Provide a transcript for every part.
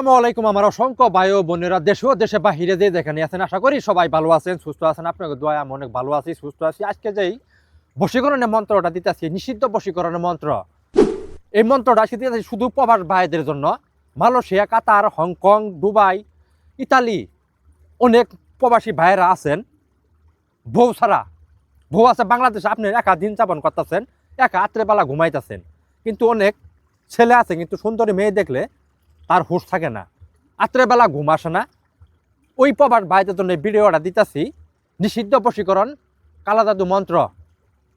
আসসালামু আলাইকুম আমার অসংখ্য ভাই বোনেরা, দেশ ও দেশে বাহিরে যে যেখানে আছেন, আশা করি সবাই ভালো আছেন, সুস্থ আছেন। আপনাকে দোয়া, আমি অনেক ভালো আছি, সুস্থ আছি। আজকে যেই বশীকরণের মন্ত্রটা দিতেছি নিষিদ্ধ বশীকরণের মন্ত্র। এই মন্ত্রটা আজকে দিতেছি শুধু প্রবাস ভাইদের জন্য। Malaysia, Qatar, Hong Kong, Dubai, Italy অনেক প্রবাসী ভাইয়েরা আছেন। বউ ছাড়া, বউ আছে বাংলাদেশে, আপনি একা দিন যাপন করতেছেন, একা রাত্রেবেলা ঘুমাইতেছেন। কিন্তু অনেক ছেলে আছে, কিন্তু সুন্দরী মেয়ে দেখলে তার হুঁশ থাকে না। রাত্রেবেলা ঘুম আসে না। ওই প্রবাস ভাইদের জন্য ভিডিওটা দিতেছি। নিষিদ্ধ বশীকরণ কালাদাদু মন্ত্র।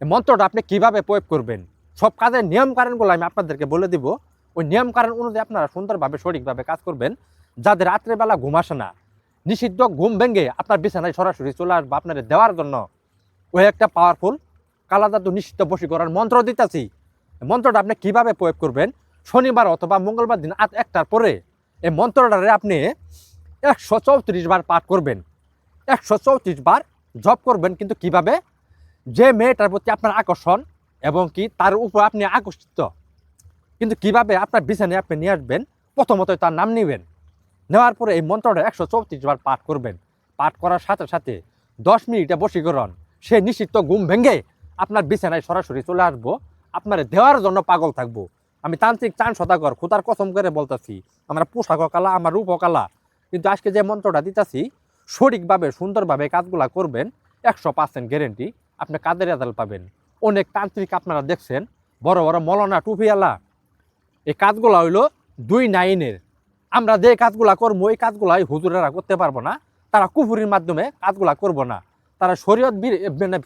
এই মন্ত্রটা আপনি কীভাবে প্রয়োগ করবেন? সব কাজের নিয়ম কারণগুলো আমি আপনাদেরকে বলে দিব। ওই নিয়ম কারণ অনুযায়ী আপনারা সুন্দরভাবে, সঠিকভাবে কাজ করবেন। যাদের রাত্রেবেলা ঘুম আসে না, নিষিদ্ধ ঘুম ভেঙে আপনার বিছানায় সরাসরি চলে আসবে আপনার দেওয়ার জন্য। ওই একটা পাওয়ারফুল কালাদাদু নিষিদ্ধ বশীকরণ মন্ত্র দিতেছি। মন্ত্রটা আপনি কীভাবে প্রয়োগ করবেন? শনিবার অথবা মঙ্গলবার দিন আট একটার পরে এই মন্ত্রটারে আপনি একশো চৌত্রিশ বার পাঠ করবেন। একশো চৌত্রিশ বার জপ করবেন কিন্তু কীভাবে? যে মেয়েটার প্রতি আপনার আকর্ষণ এবং কি তার উপর আপনি আকর্ষিত, কিন্তু কীভাবে আপনার বিছানায় আপনি নিয়ে আসবেন প্রথমত তার নাম নেবেন। নেওয়ার পরে এই মন্ত্রটা একশো চৌত্রিশ বার পাঠ করবেন। পাঠ করার সাথে সাথে দশ মিনিটে বশীকরণ। সে নিশ্চিত ঘুম ভেঙে আপনার বিছানায় সরাসরি চলে আসব। আপনার দেওয়ার জন্য পাগল থাকব। আমি তান্ত্রিক চান সদাগর, খুদার কসম করে বলতেছি, আমরা পোশাক কালা, আমার রূপ কালা। কিন্তু আজকে যে মন্ত্রটা দিতেছি, সঠিকভাবে, সুন্দরভাবে কাজগুলা করবেন, একশো পার্সেন্ট গ্যারেন্টি আপনি কাদের রেজাল্ট পাবেন। অনেক তান্ত্রিক আপনারা দেখছেন, বড় বড় মলনা টুপিওয়ালা এই কাজগুলা হইল দুই নাইনের। আমরা যে কাজগুলা করব, এই কাজগুলা এই হুজুরেরা করতে পারব না। তারা কুফুরির মাধ্যমে কাজগুলা করব না। তারা শরীয়ত মানে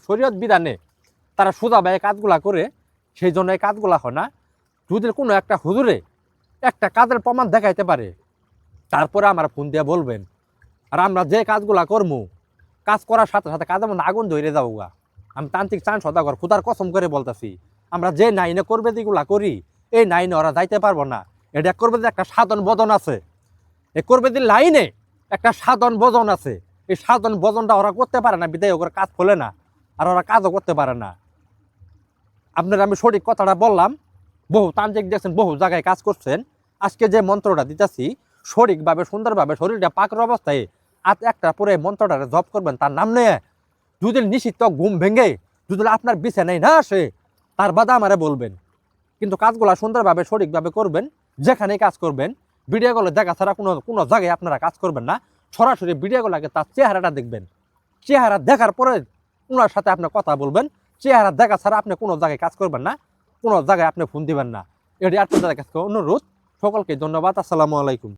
বিধানে তারা সোজাভাবে কাজগুলা করে সেই জন্য এই কাজগুলা হয় না। যদি কোনো একটা হুজুরে একটা কাজের প্রমাণ দেখাইতে পারে, তারপরে আমার ফোন দিয়ে বলবেন, আর আমরা যে কাজগুলা করব কাজ করার সাথে সাথে কাজের মধ্যে আগুন ধরে যাব গা আমি তান্ত্রিক চান সদাগর, খুদার কসম করে বলতেছি, আমরা যে নাইনে করবে যেগুলা করি, এই নাইনে ওরা যাইতে পারব না। এটা করবে যে একটা সাধন বদন আছে। এই করবে যে লাইনে একটা সাধন বদন আছে। এই সাধন বদনটা ওরা করতে পারে না, বিদায় ওরা কাজ খোলে না, আর ওরা কাজও করতে পারে না। আপনার আমি সঠিক কথাটা বললাম। বহু তান্ত্রিক দেখছেন, বহু জায়গায় কাজ করছেন। আজকে যে মন্ত্রটা দিতেছি, সঠিকভাবে, সুন্দরভাবে, শরীরটা পাকের অবস্থায়, আজ একটা পরে মন্ত্রটা জপ করবেন, তার নাম নিয়ে যদি নিশ্চিত ঘুম ভেঙে যদি আপনার বিছানায় না আসে, তার বাদা আমারে বলবেন। কিন্তু কাজগুলো সুন্দরভাবে, সঠিকভাবে করবেন, যেখানেই কাজ করবেন, ভিডিওগুলো দেখা ছাড়া কোনো কোনো জায়গায় আপনারা কাজ করবেন না। সরাসরি ভিডিওগুলোকে তার চেহারাটা দেখবেন। চেহারা দেখার পরে ওনার সাথে আপনি কথা বলবেন চেহারা দেখা ছাড়া আপনি কোনো জায়গায় কাজ করবেন না, কোনো জায়গায় আপনি ফোন দিবেন না। এটি আপনাদের কাছে অনুরোধ, সকলকে ধন্যবাদ। আসসালামু আলাইকুম।